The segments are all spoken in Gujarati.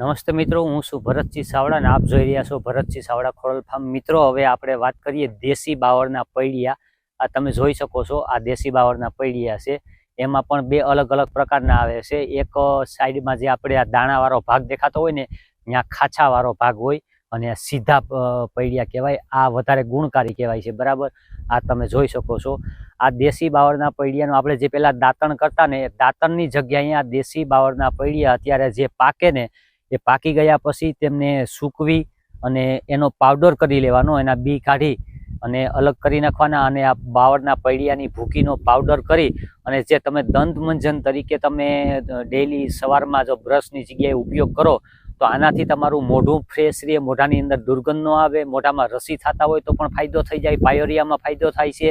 નમસ્તે મિત્રો, હું છું ભરતસિંહ સાવડા અને આપ જોઈ રહ્યા છો ભરતસિંહ સાવડા ખોરલ ફાર્મ. મિત્રો, હવે આપણે વાત કરીએ દેશી બાવળના પૈડિયા. આ તમે જોઈ શકો છો, આ દેશી બાવળના પૈડિયા છે. એમાં પણ બે અલગ અલગ પ્રકારના આવે છે. એક સાઈડમાં જે આપણે આ દાણાવાળો ભાગ દેખાતો હોય ને, ત્યાં ખાછાવાળો ભાગ હોય અને સીધા પૈડિયા કહેવાય. આ વધારે ગુણકારી કહેવાય છે, બરાબર? આ તમે જોઈ શકો છો. આ દેશી બાવળના પૈડિયાનું આપણે જે પહેલાં દાંતણ કરતા ને દાંતણની જગ્યાએ આ દેશી બાવળના પૈડિયા અત્યારે જે પાકે ને એ પાકી ગયા પછી તેમને સૂકવી અને એનો પાવડર કરી લેવાનો, એના બી કાઢી અને અલગ કરી નાખવાના અને આ બાવળના પૈડિયાની ભૂકીનો પાવડર કરી અને જે તમે દંત મંજન તરીકે તમે ડેઈલી સવારમાં જો બ્રશની જગ્યાએ ઉપયોગ કરો તો આનાથી તમારું મોઢું ફ્રેશ રહે, મોઢાની અંદર દુર્ગંધ ન આવે, મોઢામાં રસી થતા હોય તો પણ ફાયદો થઈ જાય, પાયોરિયામાં ફાયદો થાય છે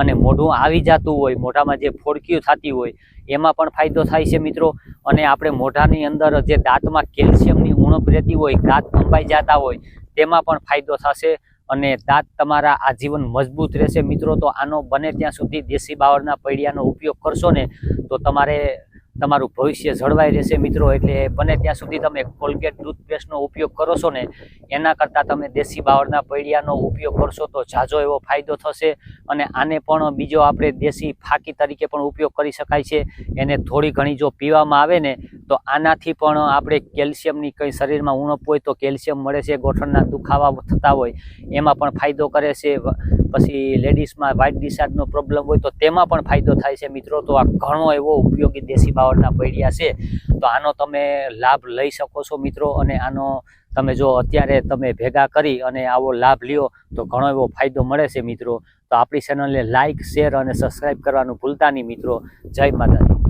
અને મોઢું આવી જતું હોય, મોઢામાં જે ફોડકીઓ થતી હોય, એમાં પણ ફાયદો થાય છે મિત્રો. અને આપણે મોઢાની અંદર જે દાંતમાં કેલ્શિયમની ઉણપ રહેતી હોય, દાંત અંબાઈ જતા હોય, તેમાં પણ ફાયદો થશે અને દાંત તમારા આજીવન મજબૂત રહેશે મિત્રો. તો આનો બને ત્યાં સુધી દેશી બાવળના પૈડિયાનો ઉપયોગ કરશો ને, તો તમારે તમારું ભવિષ્ય જળવાઈ રહેશે મિત્રો. એટલે બને ત્યાં સુધી તમે કોલગેટ ટૂથપેસ્ટનો ઉપયોગ કરો છો ને, એના કરતાં તમે દેશી બાવળના પૈડિયાનો ઉપયોગ કરશો તો ઝાઝો એવો ફાયદો થશે અને આને પણ બીજો આપણે દેશી ફાકી તરીકે પણ ઉપયોગ કરી શકાય છે. એને થોડી ઘણી જો પીવામાં આવે ને, તો આનાથી પણ આપણે કેલ્શિયમની કંઈ શરીરમાં ઉણપ હોય તો કેલ્શિયમ મળે છે, ગોઠણના દુખાવા થતા હોય, એમાં પણ ફાયદો કરે છે. પછી લેડીઝમાં વ્હાઇટ ડિસ્ચાર્જનો પ્રોબ્લેમ હોય તો તેમાં પણ ફાયદો થાય છે. મિત્રો, તો આ ઘણો એવો ઉપયોગી દેશી બાવળના પૈડિયા છે. તો આનો તમે લાભ લઈ શકો છો, મિત્રો, અને આનો તમે જો અત્યારે તમે ભેગા કરી અને આવો લાભ લ્યો, તો ઘણો એવો ફાયદો મળે છે, મિત્રો. તો આપણી ચેનલને લાઇક શેર અને સબસ્ક્રાઈબ કરવાનું ભૂલતા નહીં, મિત્રો. જય માતાજી.